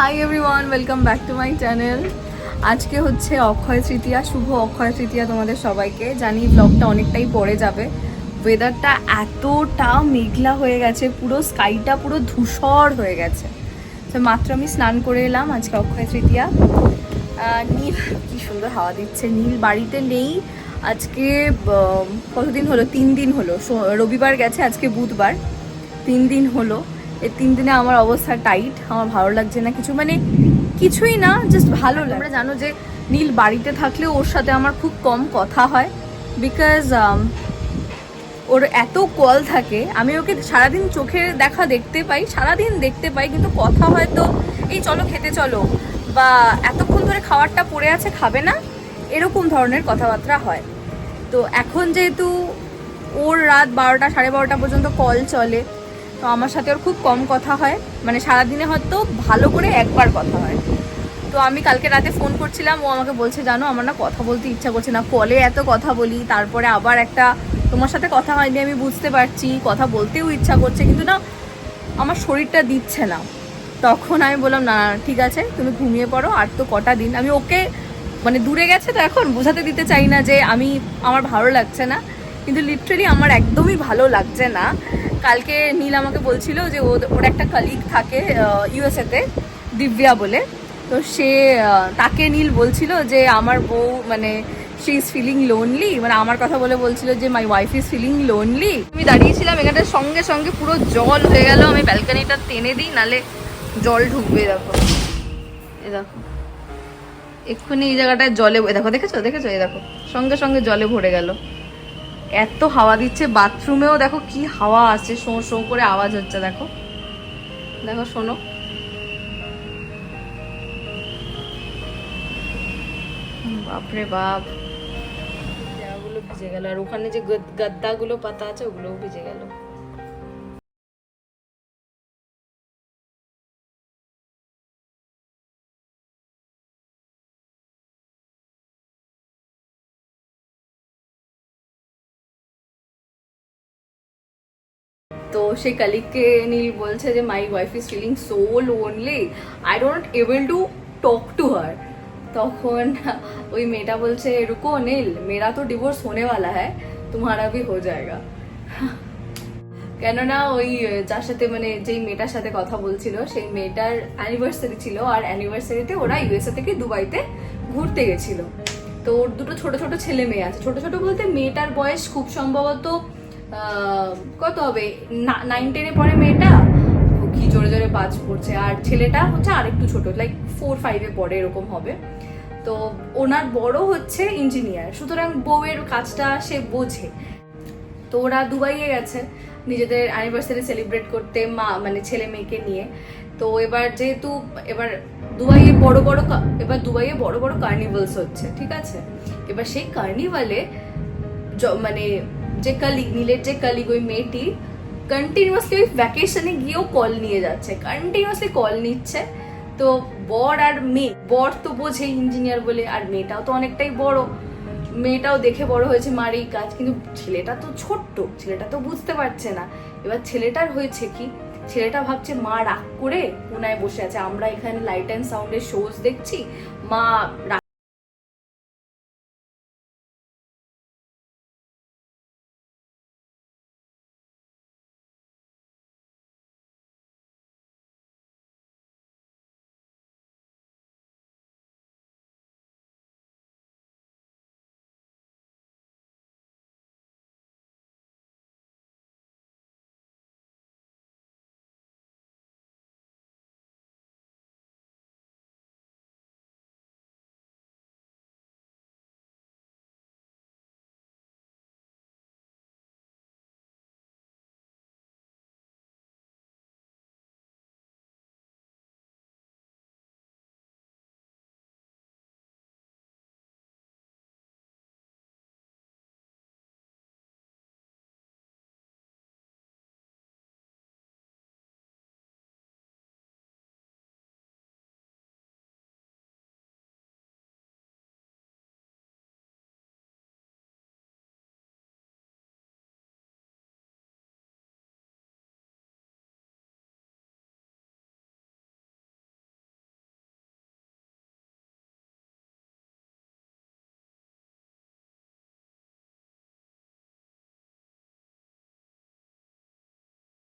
Hi everyone welcome back to my channel আজকে হচ্ছে অক্ষয় তৃতীয়া, শুভ অক্ষয় তৃতীয়া তোমাদের সবাইকে। জানি ব্লগটা অনেকটাই পড়ে যাবে। ওয়েদারটা এতটা মেঘলা হয়ে গেছে, পুরো স্কাইটা পুরো ধূসর হয়ে গেছে। তো মাত্র আমি স্নান করে এলাম আজকে অক্ষয় তৃতীয়া। নীল, কি সুন্দর হাওয়া দিচ্ছে। নীল বাড়িতে নেই। আজকে কতদিন হলো? তিন দিন হলো। রবিবার গেছে, আজকে বুধবার। তিন দিন হলো। এই তিন দিনে আমার অবস্থা টাইট, আমার ভালো লাগছে না কিছু মানে কিছুই না জাস্ট ভালো লাগে। তোমরা জানো যে নীল বাড়িতে থাকলে ওর সাথে আমার খুব কম কথা হয় বিকজ ওর এত কল থাকে, আমি ওকে সারাদিন চোখে দেখা দেখতে পাই, সারাদিন দেখতে পাই, কিন্তু কথা হয়তো এই চলো খেতে চলো। বা এতক্ষণ ধরে খাবারটা পড়ে আছে, খাবে না? এরকম ধরনের কথাবার্তা হয়। তো এখন যেহেতু ওর রাত বারোটা, সাড়ে বারোটা পর্যন্ত কল চলে তো আমার সাথে ওর খুব কম কথা হয়। মানে সারাদিনে হয়তো ভালো করে একবার কথা হয়। তো আমি কালকে রাতে ফোন করছিলাম, ও আমাকে বলছে, জানো, আমার না কথা বলতে ইচ্ছা করছে না। কলে এত কথা বলি, তারপরে আবার একটা তোমার সাথে কথা হয়নি, আমি বুঝতে পারছি। কথা বলতেও ইচ্ছা করছে, কিন্তু না, আমার শরীরটা দিচ্ছে না। তখন আমি বললাম, না ঠিক আছে, তুমি ঘুমিয়ে পড়ো, আর তো কটা দিন। আমি ওকে মানে দূরে গেছে তো এখন, বোঝাতে দিতে চাই না যে আমি, আমার ভালো লাগছে না। কিন্তু লিটারেলি আমার একদমই ভালো লাগছে না। কালকে নীল আমাকে বলছিল যে ওর একটা কালিগ থাকে ইউএসএতে দিব্যা বলে। তো সে তাকে নীল বলছিল যে আমার বউ মানে শি ইজ ফিলিং লোনলি মানে আমার কথা বলে বলছিল যে my wife is feeling lonely আমি দাঁড়িয়েছিলাম এখানে সঙ্গে সঙ্গে পুরো জল হয়ে গেল, আমি ব্যালকানিটা টেনে দিই, নালে জল ঢুকবে, দেখো। এ দেখো। এক্ষুনি এই জায়গাটায় জলে দেখো, দেখেছ? দেখেছ? এই দেখো। সঙ্গে সঙ্গে জলে ভরে গেল। এত হাওয়া দিচ্ছে, বাথরুমেও দেখো কি হাওয়া আছে শো শো করে আওয়াজ হচ্ছে, দেখো। দেখো, শোনো। বাপরে বাপ। জায়গাগুলো ভিজে গেল, আর ওখানে যে গদ- গাদ্দাগুলো পাতা আছে, ওগুলোও ভিজে গেল। তো সেই কালিককে নীল বলছে যে my wife is feeling so lonely I don't able to talk to her তখন ওই মেয়েটা বলছে রুকো নীল, মেয়েরা তো ডিভোর্স হোনে বলা হ্যাঁ তোমারা ভি হো জায়গা কেননা ওই, যার সাথে মানে যেই মেয়েটার সাথে কথা বলছিল, সেই মেয়েটার অ্যানিভার্সারি ছিল, আর অ্যানিভার্সারিতে ওরা ইউএসএ থেকে দুবাইতে ঘুরতে গেছিল। তো ওর দুটো ছোট ছোট ছেলে মেয়ে আছে। ছোট ছোট বলতে মেয়েটার বয়স খুব সম্ভবত কত হবে? নাইন টেনে পড়ে মেয়েটা? কি জোরে জোরে বাজ পড়ছে। আর ছেলেটা হচ্ছে আরেকটু ছোট লাইক ফোর ফাইভে পড়ে, এরকম হবে। তো ওনার বড় হচ্ছে ইঞ্জিনিয়ার সুতরাং বউয়ের কাজটা সে বোঝে। তো ওরা দুবাইয়ে গেছে, নিজেদের অ্যানিভার্সারি সেলিব্রেট করতে মা মানে ছেলে মেয়েকে নিয়ে। তো এবার যেহেতু এবার দুবাইয়ে বড় বড় এবার দুবাইয়ে বড় বড় কার্নিভালস হচ্ছে, ঠিক আছে? এবার সেই কার্নিভালে মানে যে কালিগ নীলের যে কালিগ ওই মেয়েটি কন্টিনিউয়াসলি ওই ভ্যাকেশনে গিয়েও কল নিয়ে যাচ্ছে কন্টিনিউয়াসলি কল নিচ্ছে। তো বর আর মেয়ে, বর তো বোঝে ইঞ্জিনিয়ার বলে, আর মেয়েটাও তো অনেকটাই বড়। মেয়েটাও দেখে বড় হয়েছে, মার এই কাজ। কিন্তু ছেলেটা তো ছোট্ট, ছেলেটা তো বুঝতে পারছে না। এবার ছেলেটার হয়েছে কি? ছেলেটা ভাবছে, মা রাগ করে কোনায় বসে আছে। আমরা এখানে লাইট অ্যান্ড সাউন্ডের শোজ দেখছি। মা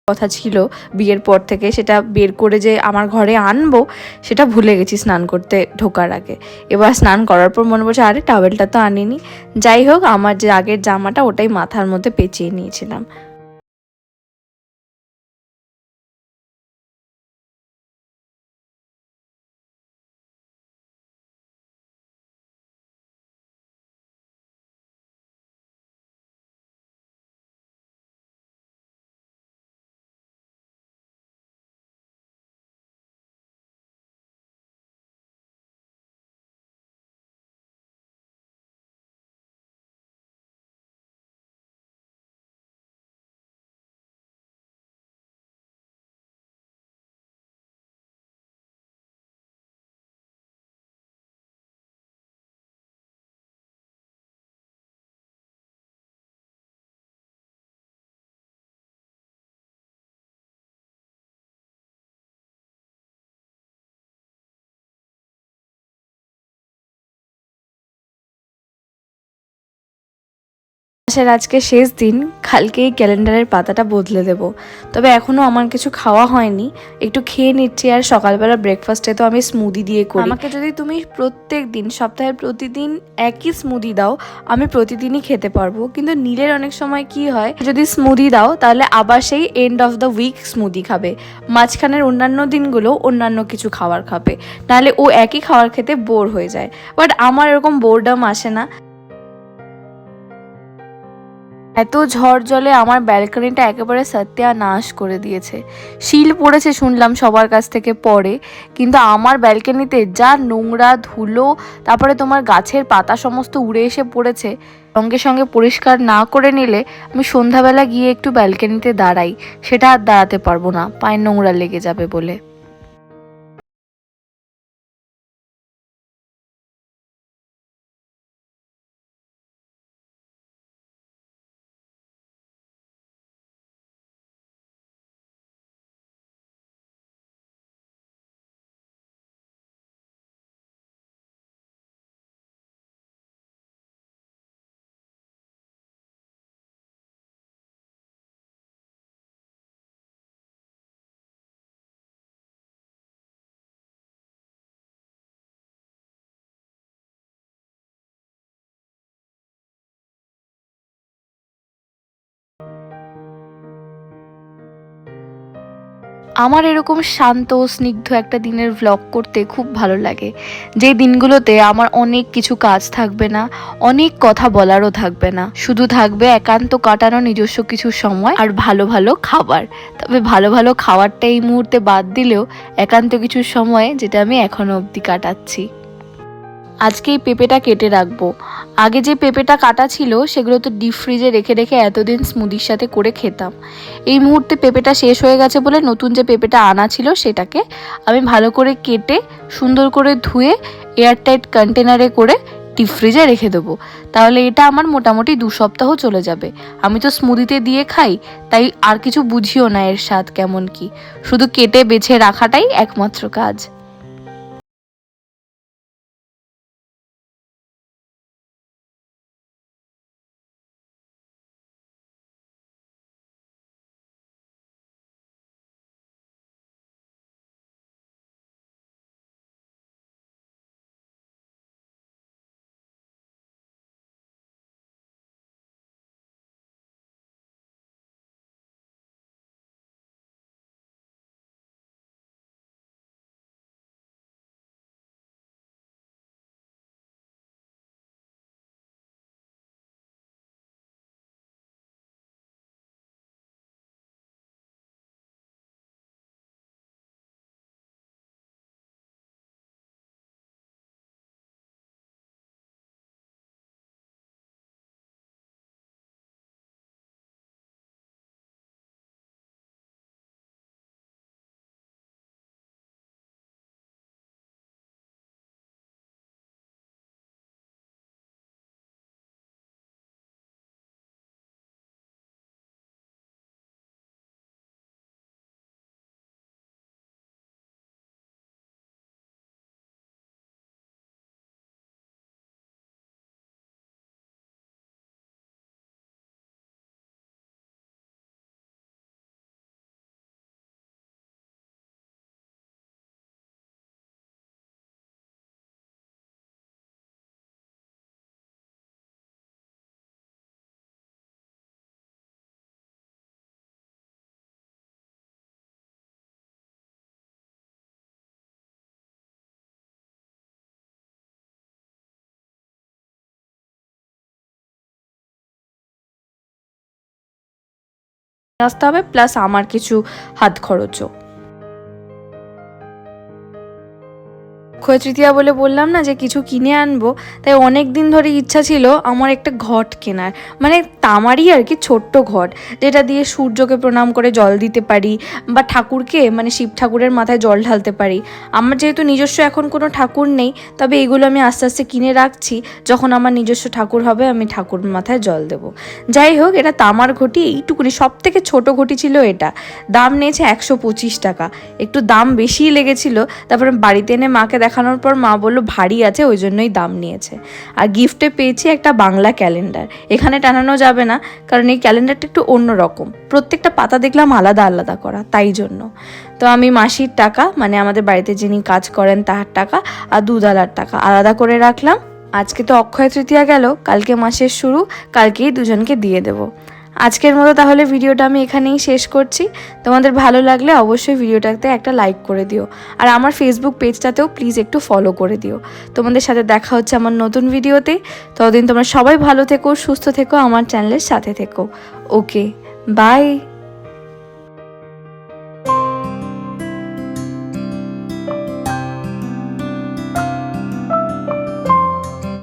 কথা ছিল বিয়ের পর থেকে, সেটা বের করে যে আমার ঘরে আনব, সেটা ভুলে গেছি স্নান করতে ঢোকার আগে। এবার স্নান করার পর মনে পড়ছে, আরে টাওয়েলটা তো আনিনি। যাই হোক, আমার যে আগের জামাটা ওটাই মাথার মধ্যে পেঁচিয়ে নিয়েছিলাম। মাসের আজকে শেষ দিন। কালকে এই ক্যালেন্ডারের পাতাটা বদলে দেব। তবে এখনও আমার কিছু খাওয়া হয়নি। একটু খেয়ে নিচ্ছি আর সকালবেলা ব্রেকফাস্টে তো আমি স্মুদি দিয়ে করি। আমাকে যদি তুমি প্রত্যেক দিন সপ্তাহে প্রতিদিন একই স্মুদি দাও, আমি প্রতিদিনই খেতে পারব। কিন্তু নীলের অনেক সময় কি হয়, যদি স্মুদি দাও, তাহলে আবার সেই end of the week smoothie খাবে। মাঝখানের অন্যান্য দিনগুলো অন্যান্য কিছু খাবার খাবে। নাহলে ও একই খাবার খেতে বোর হয়ে যায়। বাট আমার এরকম বোরডাম আসে না। এত ঝড় জলে আমার ব্যালকনিটা একেবারে সত্যানাশ করে দিয়েছে। শিল পড়েছে শুনলাম সবার কাছ থেকে পরে, কিন্তু আমার ব্যালকনিতে যা নোংরা ধুলো, তারপরে তোমার গাছের পাতা সমস্ত উড়ে এসে পড়েছে, সঙ্গে সঙ্গে পরিষ্কার না করে নিলে আমি সন্ধ্যাবেলা গিয়ে একটু ব্যালকনিতে দাঁড়াই, সেটা আর দাঁড়াতে পারব না, পায়ের নোংরা লেগে যাবে বলে। আমার এরকম শান্ত স্নিগ্ধ একটা দিনের ভ্লগ করতে খুব ভালো লাগে। যে দিনগুলোতে আমার অনেক কিছু কাজ থাকবে না, অনেক কথা বলারও থাকবে না। শুধু থাকবে একান্ত কাটানো নিজস্ব কিছু সময় আর ভালো ভালো খাবার। তবে ভালো ভালো খাবারটা এই মুহূর্তে বাদ দিলেও একান্ত কিছু সময় যেটা আমি এখনও অবধি কাটাচ্ছি। আজকে এই পেঁপেটা কেটে রাখব। আগে যে পেঁপেটা কাটা ছিল, সেগুলো তো ডিপ ফ্রিজে রেখে রেখে এতদিন স্মুদির সাথে করে খেতাম। এই মুহূর্তে পেঁপেটা শেষ হয়ে গেছে বলে নতুন যে পেঁপেটা আনা ছিল, সেটাকে আমি ভালো করে কেটে, সুন্দর করে ধুয়ে এয়ারটাইট কন্টেনারে করে ডিপ ফ্রিজে রেখে দেবো। তাহলে এটা আমার মোটামুটি দু সপ্তাহ চলে যাবে। আমি তো স্মুদিতে দিয়ে খাই, তাই আর কিছু বুঝিও না এর স্বাদ কেমন কি। শুধু কেটে বেছে রাখাটাই একমাত্র কাজ। আসতে হবে প্লাস আমার কিছু হাত খরচও। অক্ষয় তৃতীয়া বলে বললাম না যে কিছু কিনে আনব, তাই অনেক দিন ধরে ইচ্ছা ছিল আমার একটা ঘট কেনার মানে তামারই আর কি ছোট্ট ঘট, যেটা দিয়ে সূর্যকে প্রণাম করে জল দিতে পারি বা ঠাকুরকে মানে শিব ঠাকুরের মাথায় জল ঢালতে পারি। আমার যেহেতু নিজস্ব এখন কোনো ঠাকুর নেই, তবে এগুলো আমি আস্তে আস্তে কিনে রাখছি, যখন আমার নিজস্ব ঠাকুর হবে আমি ঠাকুর মাথায় জল দেব। যাই হোক, এটা তামার ঘটি, এইটুকুনি সব থেকে ছোটো ঘটি ছিল এটা। দাম নিয়েছে একশো পঁচিশ টাকা, একটু দাম বেশিই লেগেছিল, তারপরে বাড়িতে এনে মাকে দেখানোর পর মা বলল, ভারী আছে, ওই জন্যই দাম নিয়েছে। আর গিফটে পেয়েছি একটা বাংলা ক্যালেন্ডার এখানে টানানো যাবে না, কারণ এই ক্যালেন্ডারটা একটু অন্য রকম। প্রত্যেকটা পাতা দেখলাম আলাদা আলাদা করা, তাই জন্য। তো আমি মাসির টাকা মানে আমাদের বাড়িতে যিনি কাজ করেন তার টাকা আর দুধালার টাকা আলাদা করে রাখলাম। আজকে তো অক্ষয় তৃতীয়া গেল, কালকে মাসের শুরু, কালকেই দুজনকে দিয়ে দেবো। আজকের মতো তাহলে ভিডিওটা আমি এখানেই শেষ করছি। তোমাদের ভালো লাগলে অবশ্যই ভিডিওটাতে একটা লাইক করে দিও। আর আমার ফেসবুক পেজটাতেও প্লিজ একটু ফলো করে দিও। তোমাদের সাথে দেখা হচ্ছে আমার নতুন ভিডিওতে। ততদিন তোমরা সবাই ভালো থেকো, সুস্থ থেকো, আমার চ্যানেলের সাথে থেকো। Okay bye